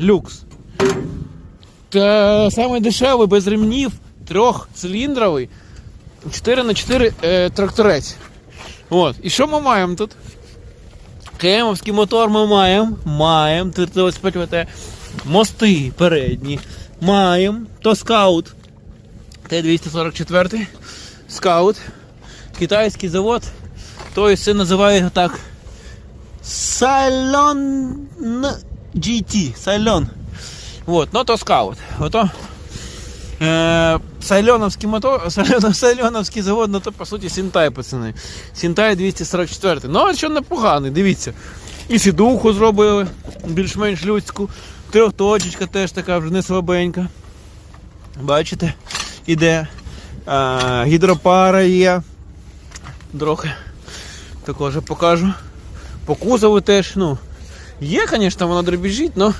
Люкс. Та саме дешевий, без ремнів, трьохциліндровий, 4х4 е, тракторець. От. І що ми маємо тут? Кемовський мотор ми маємо. Маємо. Мости передні. Маємо. То скаут. Т-244. Скаут. Китайський завод. Тобто це називає його так. Сайлон GT. Сайлон. Вот, ну то скаут. Ото е, Сайлоновський мотор, Сайлон- Сайлоновський завод, ну то по суті Сінтай, пацани. Сінтай 244. Ну, а що непоганий, дивіться. І сідуху зробили, більш-менш людську. Трьохточечка теж така вже не слабенька. Бачите, іде. А, гідропара є. Трохи також покажу. По кузову теж, ну. Є, звісно, воно дребіжить, але